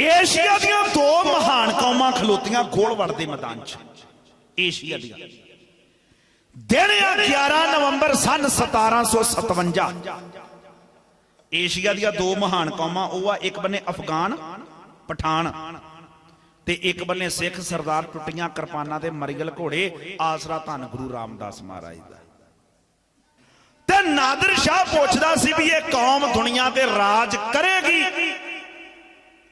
Asia ਦੀਆਂ ਦੋ ਮਹਾਨ ਕੌਮਾਂ ਖਲੋਤੀਆਂ ਗੋਲਵੜ ਦੇ ਮੈਦਾਨ 'ਚ। ਏਸ਼ੀਆ ਦੀਆਂ। ਦਿਨ 11 ਨਵੰਬਰ ਸਨ 1757 ਏਸ਼ੀਆ ਦੀਆਂ ਦੋ ਮਹਾਨ ਕੌਮਾਂ, ਉਹ ਆ ਇੱਕ ਬੰਨੇ ਅਫਗਾਨ, ਪਠਾਨ, ਤੇ ਇੱਕ ਬੰਨੇ ਸਿੱਖ ਸਰਦਾਰ ਟੁੱਟੀਆਂ ਕਿਰਪਾਨਾਂ ਦੇ ਮਰੀਗਲ ਘੋੜੇ, ਆਸਰਾ ਧੰਨ ਗੁਰੂ ਰਾਮਦਾਸ ਮਹਾਰਾਜ ਦਾ। ਤੇ ਨਾਦਰ ਸ਼ਾਹ ਪੁੱਛਦਾ ਸੀ ਵੀ ਇਹ ਕੌਮ ਦੁਨੀਆ ਤੇ ਰਾਜ ਕਰੇਗੀ?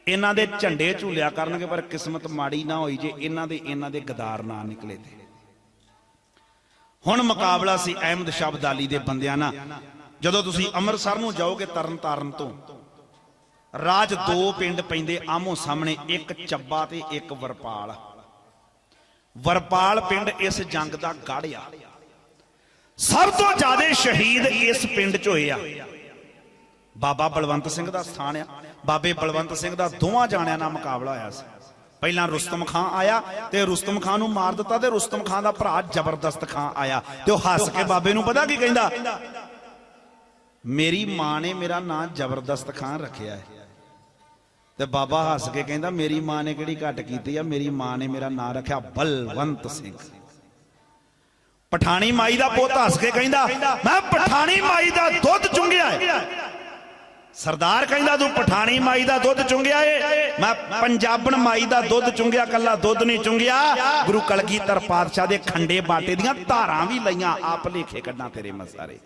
ਇਹਨਾਂ ਦੇ ਝੰਡੇ ਝੂਲਿਆ ਕਰਨਗੇ, ਪਰ ਕਿਸਮਤ ਮਾੜੀ ਨਾ ਹੋਈ ਜੇ ਇਹਨਾਂ ਦੇ ਇਹਨਾਂ ਦੇ ਗਦਾਰ ਨਾ ਨਿਕਲੇ ਤੇ। ਹੁਣ ਮੁਕਾਬਲਾ ਸੀ ਅਹਿਮਦ ਸ਼ਾਹ ਅਬਦਾਲੀ ਦੇ ਬੰਦਿਆਂ ਨਾਲ। ਜਦੋਂ ਤੁਸੀਂ ਅੰਮ੍ਰਿਤਸਰ ਨੂੰ ਜਾਓਗੇ ਤਰਨ ਤਾਰਨ ਤੋਂ, ਰਾਜ ਦੋ ਪਿੰਡ ਪੈਂਦੇ ਆਮੋ ਸਾਹਮਣੇ, ਇੱਕ ਚੱਬਾ ਤੇ ਇੱਕ ਵਰਪਾਲ। ਵਰਪਾਲ ਪਿੰਡ ਇਸ ਜੰਗ ਦਾ ਗੜ੍ਹ ਆ। ਸਭ ਤੋਂ ਜ਼ਿਆਦਾ ਸ਼ਹੀਦ ਇਸ ਪਿੰਡ 'ਚ ਹੋਏ ਆ। ਬਾਬਾ ਬਲਵੰਤ ਸਿੰਘ ਦਾ ਸਥਾਨ ਆ। ਬਾਬੇ ਬਲਵੰਤ ਸਿੰਘ ਦਾ ਦੋਵਾਂ ਜਾਣਿਆਂ ਨਾਲ ਮੁਕਾਬਲਾ ਹੋਇਆ ਸੀ। ਪਹਿਲਾਂ ਰੁਸਤਮ ਖਾਂ ਆਇਆ ਤੇ ਰੁਸਤਮ ਖਾਂ ਨੂੰ ਮਾਰ ਦਿੱਤਾ ਤੇ ਰੁਸਤਮ ਖਾਂ ਦਾ ਭਰਾ ਜ਼ਬਰਦਸਤ ਖਾਂ ਆਇਆ ਤੇ ਉਹ ਹੱਸ ਕੇ ਬਾਬੇ ਨੂੰ ਪਤਾ ਕੀ ਕਹਿੰਦਾ? ਮੇਰੀ ਮਾਂ ਨੇ ਮੇਰਾ ਨਾਂ ਜ਼ਬਰਦਸਤ ਖਾਂ ਰੱਖਿਆ ਹੈ। ਤੇ ਬਾਬਾ ਹੱਸ ਕੇ ਕਹਿੰਦਾ, ਮੇਰੀ ਮਾਂ ਨੇ ਕਿਹੜੀ ਘੱਟ ਕੀਤੀ ਆ? ਮੇਰੀ ਮਾਂ ਨੇ ਮੇਰਾ ਨਾਂ ਰੱਖਿਆ ਬਲਵੰਤ ਸਿੰਘ। ਪਠਾਣੀ ਮਾਈ ਦਾ ਪੁੱਤ ਹੱਸ ਕੇ ਕਹਿੰਦਾ, ਮੈਂ ਪਠਾਣੀ ਮਾਈ ਦਾ ਦੁੱਧ ਚੁੰਗਿਆ ਹੈ। ਸਰਦਾਰ ਕਹਿੰਦਾ ਤੂੰ ਪਠਾਣੀ ਮਾਈ ਦਾ ਦੁੱਧ ਚੁੰਗਿਆ ਏ। ਮੈਂ ਪੰਜਾਬਣ ਮਾਈ ਦਾ ਦੁੱਧ ਚੁੰਗਿਆ, ਕੱਲਾ ਦੁੱਧ ਨਹੀਂ ਚੁੰਗਿਆ। ਗੁਰੂ ਕਲਗੀਧਰ ਪਾਤਸ਼ਾਹ ਦੇ ਖੰਡੇ ਬਾਟੇ ਦੀਆਂ ਧਾਰਾਂ ਵੀ ਲਈਆਂ, ਆਪ ਲੇਖੇ ਕੱਢਾਂ ਤੇਰੇ ਮਸਾਰੇ।